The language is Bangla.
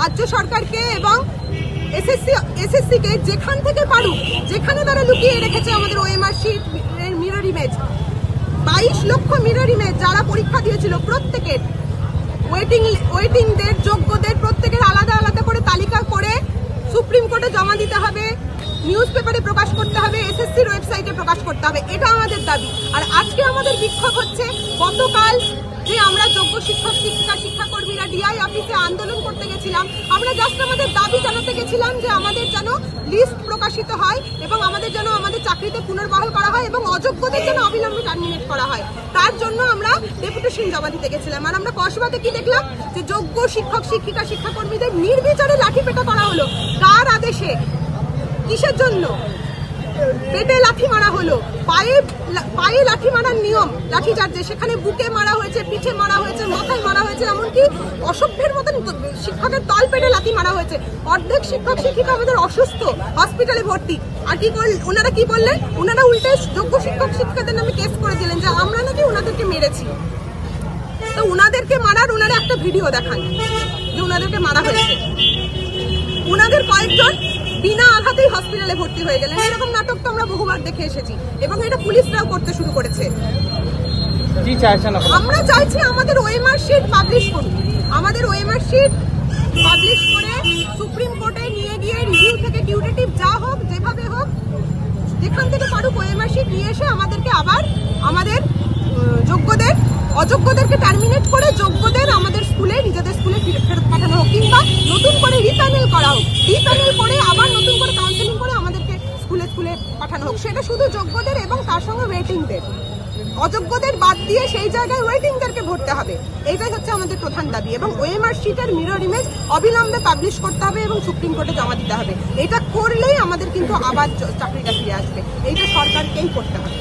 রাজ্য সরকারকে এবং এসএসসি এসএসসি কে যেখান থেকে পারুক, যেখানে তারা লুকিয়ে রেখেছে আমাদের ওএমআর শিট মিরর ইমেজ বাইশ লক্ষ মিরর ইমেজ যারা পরীক্ষা দিয়েছিল প্রত্যেকের। ওয়েটিং ওয়েটিংদের যোগ্যদের প্রত্যেকের আলাদা আলাদা করে তালিকা করে সুপ্রিম কোর্টে জমা দিতে হবে, নিউজ পেপারে প্রকাশ করতে হবে এসএসসির ওয়েবসাইটে প্রকাশ করতে হবে। এটা আমাদের দাবি। আর আজকে আমাদের বিক্ষোভ হচ্ছে গতকাল যে আমরা যোগ্য শিক্ষক, শিক্ষিকা শিক্ষাকর্মীরা গেছিলাম আমরা জাস্ট আমাদের দাবি জানাতে গেছিলাম যে আমাদের যেন লিস্ট প্রকাশিত হয় এবং আমাদের যেন আমাদের চাকরিতে পুনর্বহাল করা হয় এবং অযোগ্যদের যেন অবিলম্বে টার্মিনেট করা হয়। তার জন্য আমরা ডেপুটেশন জমা দিতে গেছিলাম। আর আমরা কসবাতে কি দেখলাম? যে যোগ্য শিক্ষক, শিক্ষিকা, শিক্ষাকর্মীদের নির্বিচারে লাঠিপেটা করা হলো। কার আদেশে কিসের জন্য? পেটে লাঠি মারা হলো। পায়ে পায়ে লাঠি মারার নিয়ম, লাঠি চার্জে। সেখানে বুকে মারা হয়েছে, পিঠে মারা হয়েছে, মাথায় মারা হয়েছে, এমনকি অসভ্যের মতন শিক্ষকের তল পেটে লাঠি মারা হয়েছে। অর্ধেক শিক্ষক, শিক্ষিকা আমাদের অসুস্থ হসপিটালে ভর্তি। আর কি করল ওনারা কি বললেন ওনারা উল্টে যোগ্য শিক্ষক, শিক্ষিকাদের নামে কেস করে দিলেন যে আমরা নাকি ওনাদেরকে মেরেছি। তো ওনাদেরকে মারার ওনারা একটা ভিডিও দেখান, যে ওনাদেরকে মারা হয়েছে। ওনাদের কয়েকজন বিনা আঘাতেই হসপিটালে ভর্তি হয়ে গেলেন। এরকম নাটক তো আমরা বহুবার দেখে এসেছি। এবং এটা পুলিশরাও করতে শুরু করেছে। কি চাইছেন আমরা চাইছি আমাদের ওএমআর শিট পাবলিশ করুন। আমাদের ওএমআর শিট পাবলিশ করে সুপ্রিম কোর্টে নিয়ে গিয়ে রিভিউ থেকে কিউরেটিভ যা হোক, যেভাবে হোক, যেখান থেকে পারুক ওএমআর শিট নিয়ে এসে আমাদেরকে আবার আমাদের যোগ্যদের, অযোগ্যদেরকে টার্মিনেট করে যোগ্যদের আমাদের স্কুলে, নিজেদের স্কুলে ফেরত পাঠানো হোক কিংবা নতুন করে রিপ্যানেল করা হোক। রিপ্যানেল করে আবার নতুন করে কাউন্সেলিং করে আমাদেরকে স্কুলে স্কুলে পাঠানো হোক। সেটা শুধু যোগ্যদের এবং তার সঙ্গে ওয়েটিংদের অযোগ্যদের বাদ দিয়ে সেই জায়গায় ওয়েটিংদেরকে ভরতে হবে। এটাই হচ্ছে আমাদের প্রধান দাবি এবং ওএমআর শিটের মিরর ইমেজ অবিলম্বে পাবলিশ করতে হবে এবং সুপ্রিম কোর্টে জমা দিতে হবে। এটা করলেই আমাদের কিন্তু আবার চাকরিটা ফিরে আসবে। এইটা সরকারকেই করতে হবে।